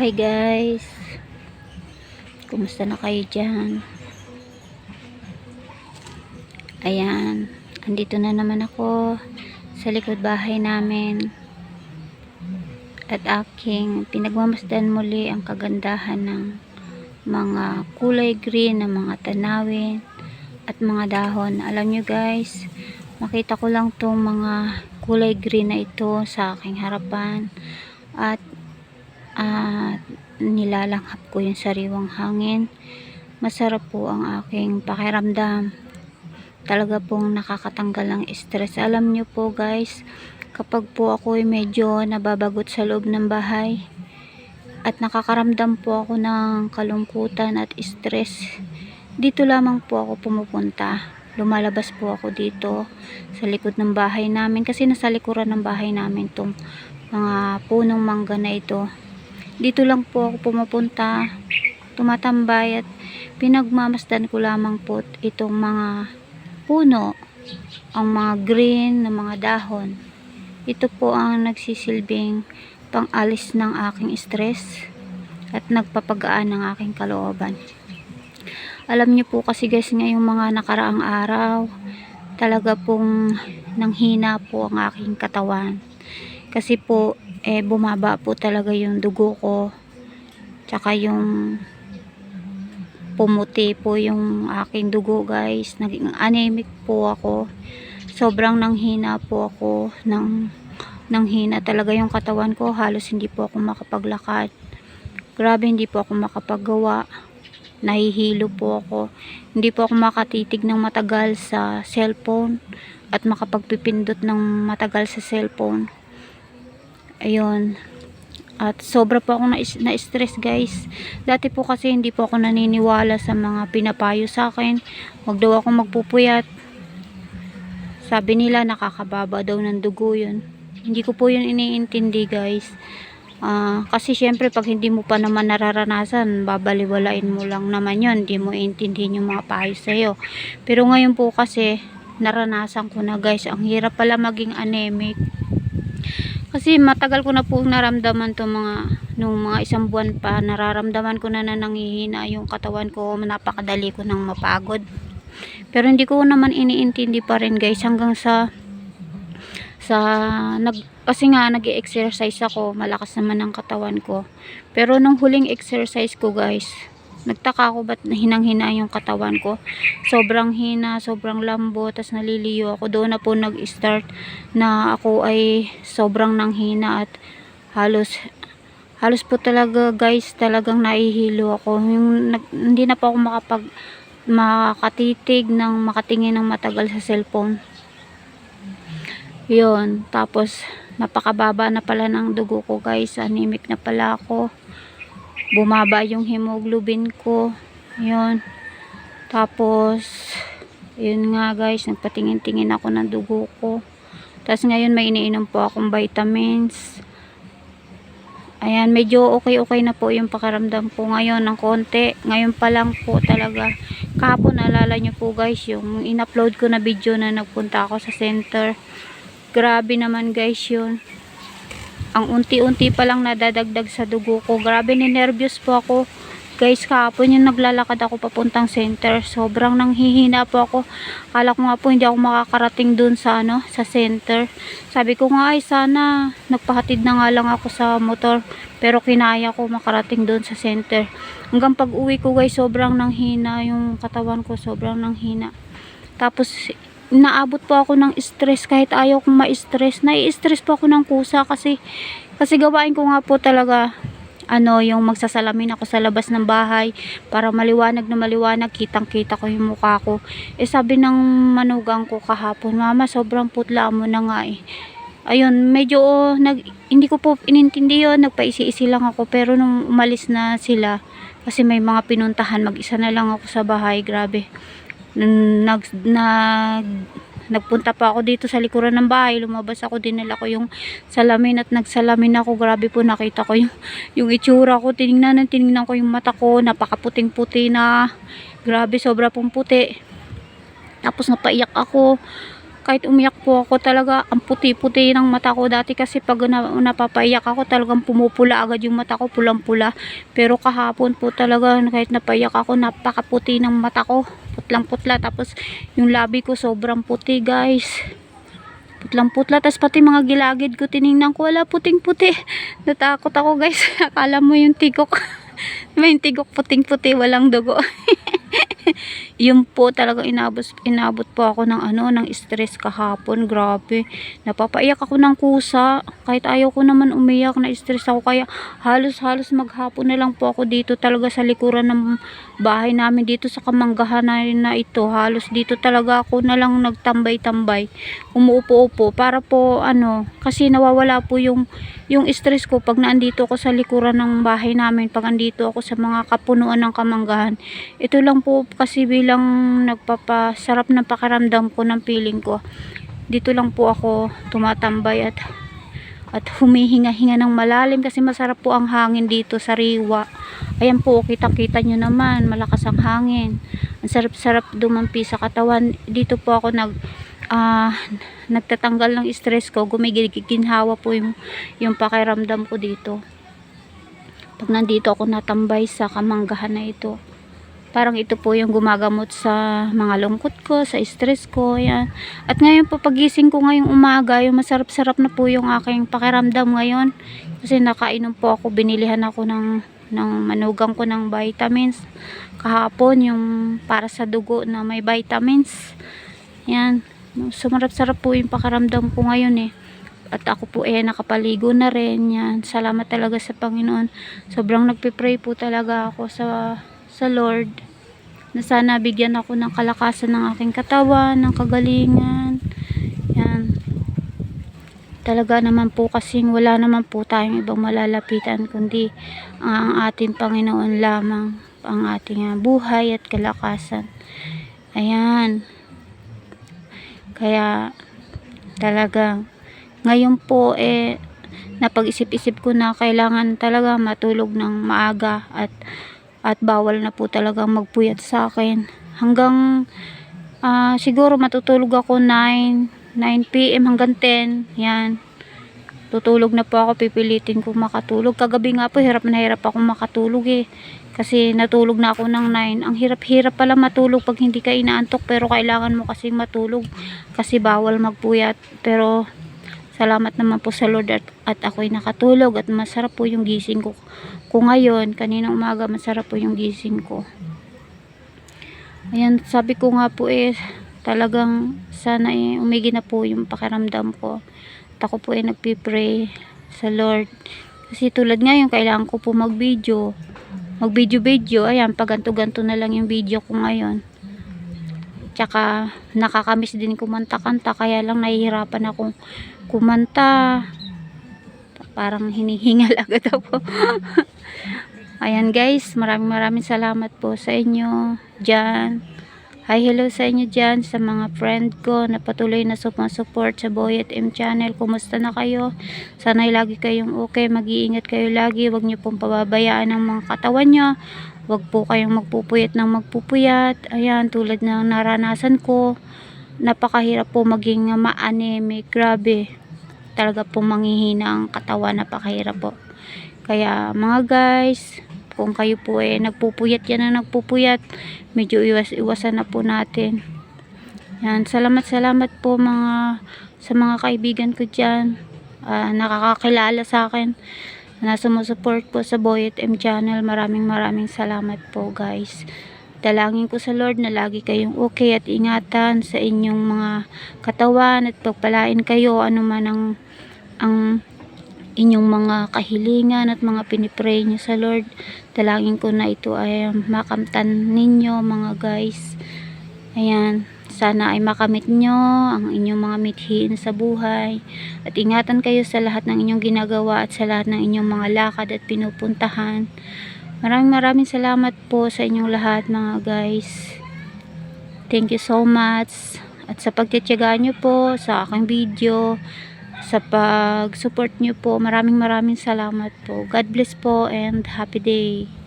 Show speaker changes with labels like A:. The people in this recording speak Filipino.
A: Hi guys. Kumusta na kayo dyan? Ayan. Andito na naman ako sa likod bahay namin. At aking pinagmamasdan muli ang kagandahan ng mga kulay green na mga tanawin at mga dahon. Alam nyo guys, makita ko lang tong mga kulay green na ito sa aking harapan. At at nilalanghap ko yung sariwang hangin. Masarap po ang aking pakiramdam. Talaga pong nakakatanggal ng stress. Alam nyo po guys kapag po ako ay medyo nababagot sa loob ng bahay at nakakaramdam po ako ng kalungkutan at stress dito lamang po ako pumupunta. Lumalabas po ako dito sa likod ng bahay namin kasi nasa likuran ng bahay namin tong mga punong mangga na ito dito lang po ako pumupunta tumatambay at pinagmamasdan ko lamang po itong mga puno ang mga green na mga dahon. Ito po ang nagsisilbing pangalis ng aking stress at nagpapagaan ng aking kalooban. Alam niyo po kasi guys ngayong mga nakaraang araw talaga pong nanghina po ang aking katawan. Kasi po eh bumaba po talaga yung dugo ko. Tsaka yung pumuti po yung aking dugo guys. Naging anemic po ako. Sobrang nanghina po ako. Ng nanghina talaga yung katawan ko. Halos hindi po ako makapaglakad. Grabe hindi po ako makapaggawa. Nahihilo po ako. Hindi po ako makatitig ng matagal sa cellphone at makapagpipindot ng matagal sa cellphone ayun. At sobra po ako na-stress guys. Dati po kasi hindi po ako naniniwala sa mga pinapayo sa akin. Wag daw ako magpupuyat. Sabi nila nakakababa daw ng dugo yun. Hindi ko po yun iniintindi guys. Ah, kasi syempre pag hindi mo pa naman nararanasan babaliwalain mo lang naman yun. Hindi mo intindihin yung mga payo sa'yo. Pero ngayon po kasi naranasan ko na guys. Ang hirap pala maging anemic kasi matagal ko na po naramdaman to mga nung mga isang buwan pa nararamdaman ko na na nangihina yung katawan ko. Napakadali ko nang mapagod. Pero hindi ko naman iniintindi pa rin guys hanggang sa sa nag kasi nga nag exercise ako. Malakas naman ang katawan ko. Pero nung huling exercise ko guys nagtaka ako ba't hinang hina yung katawan ko. Sobrang hina sobrang lambo tas naliliyo ako. Doon na po nag start na ako ay sobrang nanghina at halos halos po talaga guys talagang naihilo ako. Yung, nag, hindi na po ako makapag makatitig ng makatingin ng matagal sa cellphone. Yun tapos napakababa na pala ng dugo ko guys. Anemic na pala ako bumaba yung hemoglobin ko. Yun. Tapos yun nga guys nagpatingin-tingin ako ng dugo ko. Tapos ngayon may iniinom po akong vitamins. Ayan medyo okay okay na po yung pakaramdam ko ngayon ng konti. Ngayon pa lang po talaga. Kahapon naalala nyo po guys yung in-upload ko na video na nagpunta ako sa center. Grabe naman guys yun ang unti-unti pa lang nadadagdag sa dugo ko. Grabe ni nervous po ako. Guys kahapon yung naglalakad ako papuntang center. Sobrang nanghihina po ako. Kala ko nga po hindi ako makakarating dun sa ano sa center. Sabi ko nga ay sana nagpahatid na nga lang ako sa motor. Pero kinaya ko makarating dun sa center. Hanggang pag uwi ko guys sobrang nanghina yung katawan ko sobrang nanghina tapos naabot po ako ng stress kahit ayaw kong ma-stress. Nai-stress po ako ng kusa kasi kasi gawain ko nga po talaga ano yung magsasalamin ako sa labas ng bahay para maliwanag na maliwanag kitang kita ko yung mukha ko. Eh sabi ng manugang ko kahapon mama sobrang putla mo na nga eh. Ayun medyo oh, nag, hindi ko po inintindi yun nagpaisi-isi lang ako pero nung umalis na sila kasi may mga pinuntahan mag isa na lang ako sa bahay grabe nag, nag nagpunta pa ako dito sa likuran ng bahay. Lumabas ako dinala ko yung salamin at nagsalamin ako. Grabe po nakita ko yung, yung itsura ko. Tinignan ng tinignan ko yung mata ko. Napakaputing puti na. Grabe sobra pong puti. Tapos napaiyak ako. Kahit umiyak po ako talaga ang puti-puti ng mata ko dati kasi pag na, napapaiyak ako talagang pumupula agad yung mata ko pulang-pula. Pero kahapon po talaga kahit napaiyak ako napakaputi ng mata ko putlang-putla tapos yung labi ko sobrang puti guys. Putlang-putla tapos pati mga gilagid ko tiningnan ko wala puting-puti. Natakot ako guys. Akala mo yung tigok. May tigok puting-puti walang dugo yun po talagang inabot, inabot po ako ng ano, ng stress kahapon. Grabe. Napapaiyak ako ng kusa. Kahit ayaw ko naman umiyak na stress ako. Kaya halos-halos maghapon na lang po ako dito talaga sa likuran ng bahay namin dito sa kamanggahan na, na ito. Halos dito talaga ako na lang nagtambay-tambay. Umuupo-upo para po ano, kasi nawawala po yung yung stress ko pag naandito ako sa likuran ng bahay namin, pag andito ako sa mga kapunuan ng kamanggahan. Ito lang po kasi bilang nagpapasarap ng pakiramdam ko ng feeling ko. Dito lang po ako tumatambay at at humihinga-hinga ng malalim kasi masarap po ang hangin dito sa riwa. Ayan po, kita-kita nyo naman, malakas ang hangin. Ang sarap-sarap dumampi sa katawan. Dito po ako nag ah, nagtatanggal ng stress ko, gumiginhawa po yung, yung pakiramdam ko dito. Pag nandito ako natambay sa kamanggahan na ito, parang ito po yung gumagamot sa mga lungkot ko, sa stress ko, yan. At ngayon po pagising ko ngayong umaga, yung masarap-sarap na po yung aking pakiramdam ngayon. Kasi nakainom po ako, binilihan ako ng, ng manugang ko ng vitamins. Kahapon, yung para sa dugo na may vitamins. Yan. Sumarap-sarap po yung pakiramdam ko ngayon eh. At ako po eh nakapaligo na rin. Yan. Salamat talaga sa Panginoon. Sobrang nagpipray po talaga ako sa sa Lord na sana bigyan ako ng kalakasan ng aking katawan, ng kagalingan. Yan. Talaga naman po kasing wala naman po tayong ibang malalapitan kundi ang ating Panginoon lamang ang ating buhay at kalakasan. Ayan. Kaya talagang ngayon po eh napag-isip-isip ko na kailangan talaga matulog ng maaga at at bawal na po talagang magpuyat sa akin. Hanggang ah, siguro matutulog ako 9 9 p.m. hanggang 10 yan. Tutulog na po ako pipilitin ko makatulog. Kagabi nga po hirap na hirap ako makatulog eh kasi natulog na ako ng 9 ang hirap-hirap pala matulog pag hindi ka inaantok pero kailangan mo kasing matulog. Kasi bawal magpuyat. Pero salamat naman po sa Lord at, at ako'y nakatulog at masarap po yung gising ko ko ngayon. Kaninang umaga masarap po yung gising ko. Ayan sabi ko nga po eh talagang sana eh umigi na po yung pakiramdam ko. At ako po eh nagpipray sa Lord. Kasi tulad ngayon kailangan ko po mag video mag video video ayan pag ganto ganto na lang yung video ko ngayon. Tsaka nakakamiss din kumanta-kanta. Kaya lang nahihirapan akong kumanta. Parang hinihingal agad ako. Ayan guys. Maraming maraming salamat po sa inyo. Dyan hi hello sa inyo dyan sa mga friend ko na patuloy na sumasupport sa Boyet M channel. Kumusta na kayo? Sana lagi kayong okay mag-iingat kayo lagi. Wag niyo pong pababayaan ang mga katawan nyo wag po kayong magpupuyat ng magpupuyat. Ayan tulad ng naranasan ko napakahirap po maging ma-anemic. Grabe. Talaga po manghihina ang katawan napakahirap po. Kaya mga guys kung kayo po eh nagpupuyat yan na nagpupuyat. Medyo iwas iwasan na po natin. Yan salamat salamat po mga sa mga kaibigan ko dyan. Ah, nakakakilala sa akin. Na sumusupport po sa Boyet M channel. Maraming maraming salamat po guys. Dalangin ko sa Lord na lagi kayong okay at ingatan sa inyong mga katawan at pagpalain kayo ano man ang ang inyong mga kahilingan at mga pinipray nyo sa Lord. Dalangin ko na ito ay makamtan ninyo mga guys. Ayan, sana ay makamit nyo ang inyong mga mithiin sa buhay. At ingatan kayo sa lahat ng inyong ginagawa at sa lahat ng inyong mga lakad at pinupuntahan. Maraming maraming salamat po sa inyong lahat mga guys. Thank you so much. At sa pagtitiyaga nyo po sa aking video, sa pag-support nyo po, maraming maraming salamat po. God bless po and happy day.